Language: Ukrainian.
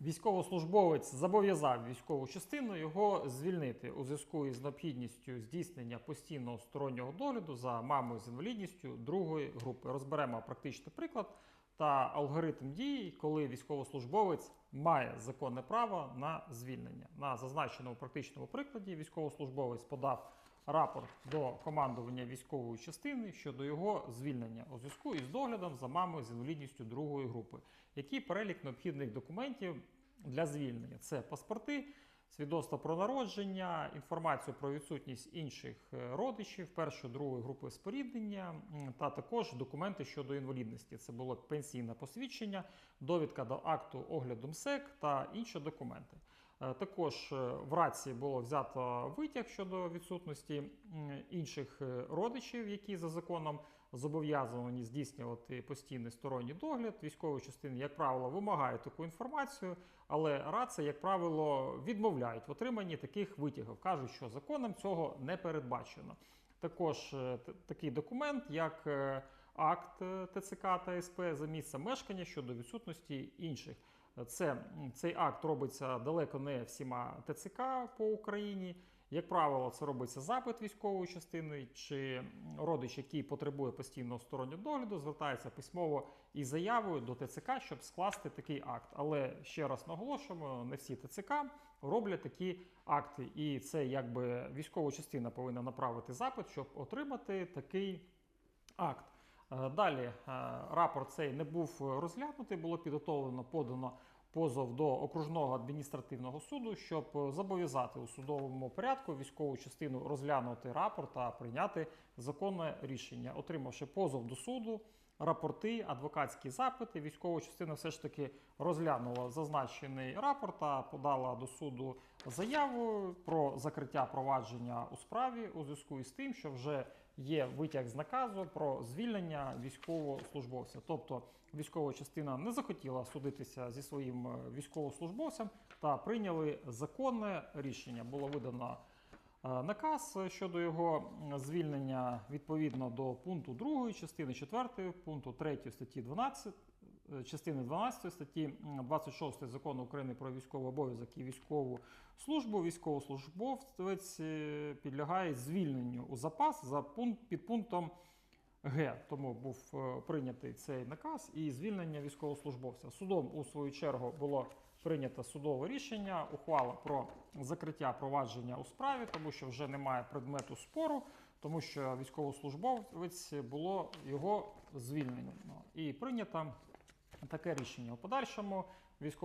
Військовослужбовець зобов'язав військову частину його звільнити у зв'язку із необхідністю здійснення постійного стороннього догляду за мамою з інвалідністю другої групи. Розберемо практичний приклад та алгоритм дій, коли військовослужбовець має законне право на звільнення. На зазначеному практичному прикладі військовослужбовець подав рапорт до командування військової частини щодо його звільнення у зв'язку із доглядом за мамою з інвалідністю другої групи. Який перелік необхідних документів для звільнення? Це паспорти, свідоцтво про народження, інформацію про відсутність інших е, родичів першої другої групи споріднення, та також документи щодо інвалідності. Це було пенсійне посвідчення, довідка до акту огляду МСЕК та інші документи. Е, Також е, в раці було взято витяг щодо відсутності інших е, родичів, які за законом зобов'язані здійснювати постійний сторонній догляд. Військові частини, як правило, вимагають таку інформацію, але раці, як правило, відмовляють в отриманні таких витягів. кажуть, що законом цього не передбачено. Також такий документ, як акт ТЦК та СП за місцем мешкання щодо відсутності інших. Це, цей акт робиться далеко не всіма ТЦК по Україні. Як правило, це робиться запит військової частини, чи родич, який потребує постійного стороннього догляду, звертається письмово із заявою до ТЦК, щоб скласти такий акт. Але ще раз наголошуємо, не всі ТЦК роблять такі акти, і це якби військова частина повинна направити запит, щоб отримати такий акт. Е, Далі е, рапорт цей не був розглянутий, було підготовлено, подано позов до окружного адміністративного суду, щоб зобов'язати у судовому порядку військову частину розглянути рапорт та прийняти законне рішення. Отримавши позов до суду, рапорти, адвокатські запити, військова частина все ж таки розглянула зазначений рапорт та подала до суду заяву про закриття провадження у справі у зв'язку із тим, що вже є витяг з наказу про звільнення військовослужбовця. Тобто військова частина не захотіла судитися зі своїм е, військовослужбовцем та прийняли законне рішення. Було видано наказ щодо його звільнення відповідно до пункту 2 частини 4, пункту 3 статті 12, е, частини 12 статті м, 26 закону України про військовий обов'язок і військову службу. Військовослужбовець е, підлягає звільненню у запас за пункт під пунктом Г. Тому був е, прийнятий цей наказ і звільнення військовослужбовця. Судом, у свою чергу, було прийнято судове рішення, ухвала про закриття провадження у справі, тому що вже немає предмету спору, тому що військовослужбовець було його звільнено. І прийнято таке рішення. У подальшому військово